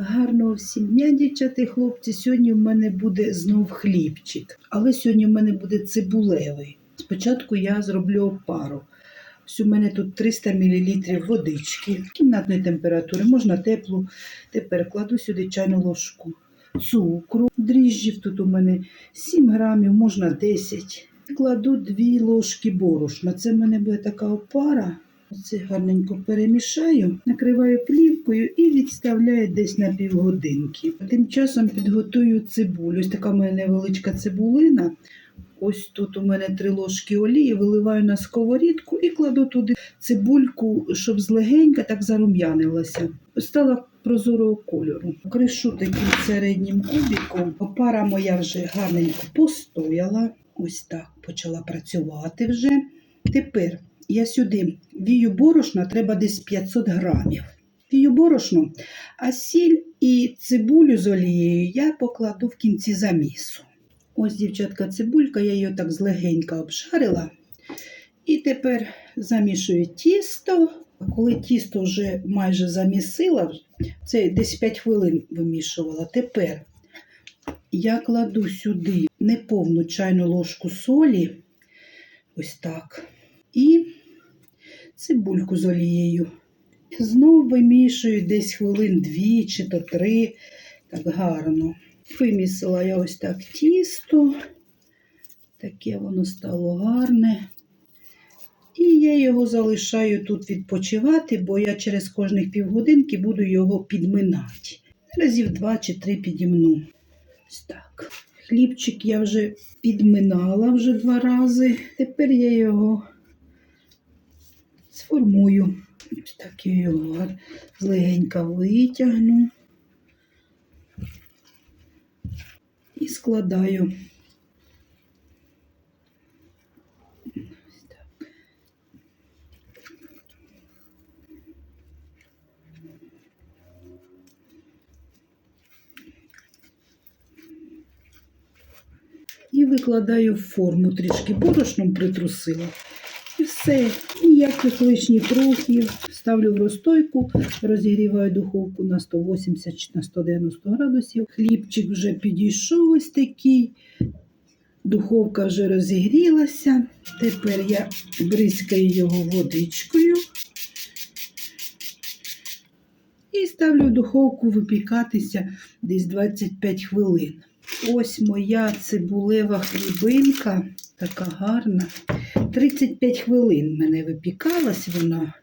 Гарного всім дня, дівчата і хлопці. Сьогодні в мене буде знов хлібчик, але сьогодні в мене буде цибулевий. Спочатку я зроблю опару. Ось у мене тут 300 мл водички кімнатної температури, можна теплу. Тепер кладу сюди чайну ложку цукру. Дріжджів тут у мене 7 грамів, можна 10. Кладу 2 ложки борошна. Це в мене буде така опара. Оце гарненько перемішаю, накриваю плівкою і відставляю десь на півгодинки. Тим часом підготую цибулю. Ось така в мене невеличка цибулина. Ось тут у мене три ложки олії, виливаю на сковорідку і кладу туди цибульку, щоб злегенька так зарум'янилася. Стала прозорого кольору. Кришу таким середнім кубиком. Опара моя вже гарненько постояла. Ось так почала працювати вже. Тепер я сюди вію борошна, треба десь 500 грамів. Вію борошно, а сіль і цибулю з олією я покладу в кінці замісу. Ось, дівчатка, цибулька, я її так злегенька обжарила. І тепер замішую тісто. Коли тісто вже майже замісила, це десь 5 хвилин вимішувала. Тепер я кладу сюди неповну чайну ложку солі, ось так, і цибульку з олією. Знову вимішую десь хвилин 2 чи то 3, так гарно. Вимісила я ось так тісто, таке воно стало гарне. І я його залишаю тут відпочивати, бо я через кожних півгодинки буду його підминати. Разів два чи три підімну. Ось так. Хлібчик я вже підминала вже два рази. Тепер я його сформую. Ось так я його злегенька витягну. і складаю. І викладаю в форму, трішки борошном притрусила. І все, ніяких лишніх рухів. Ставлю в розстойку, розігріваю духовку на 180 чи на 190 градусів. Хлібчик вже підійшов ось такий. Духовка вже розігрілася. Тепер я бризкаю його водичкою і ставлю в духовку випікатися десь 25 хвилин. Ось моя цибулева хлібинка, така гарна. 35 хвилин мене випікалась вона.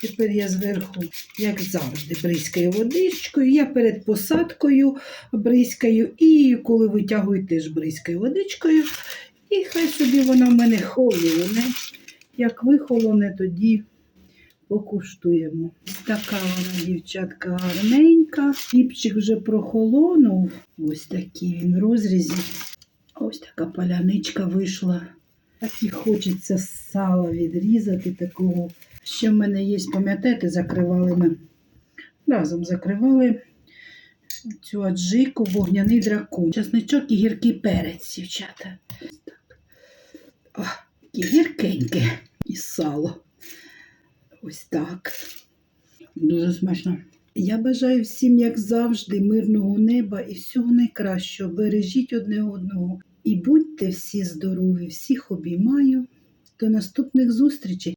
Тепер я зверху, як завжди, бризкаю водичкою. Я перед посадкою бризкаю і коли витягую, теж бризкаю водичкою. І хай собі вона в мене холоне. Як вихолоне, тоді покуштуємо. Така вона, дівчатка, гарненька. Хлібчик вже прохолонув. Ось такий він в розрізі. Ось така паляничка вийшла. Так і хочеться сала відрізати такого. Ще в мене є, пам'ятаєте, закривали ми. Разом закривали цю аджику, вогняний дракон. Часничок і гіркий перець, дівчата. Так. О, гіркеньке і сало. Ось так. Дуже смачно. Я бажаю всім, як завжди, мирного неба і всього найкращого. Бережіть одне одного. І будьте всі здорові, всіх обіймаю. До наступних зустрічей!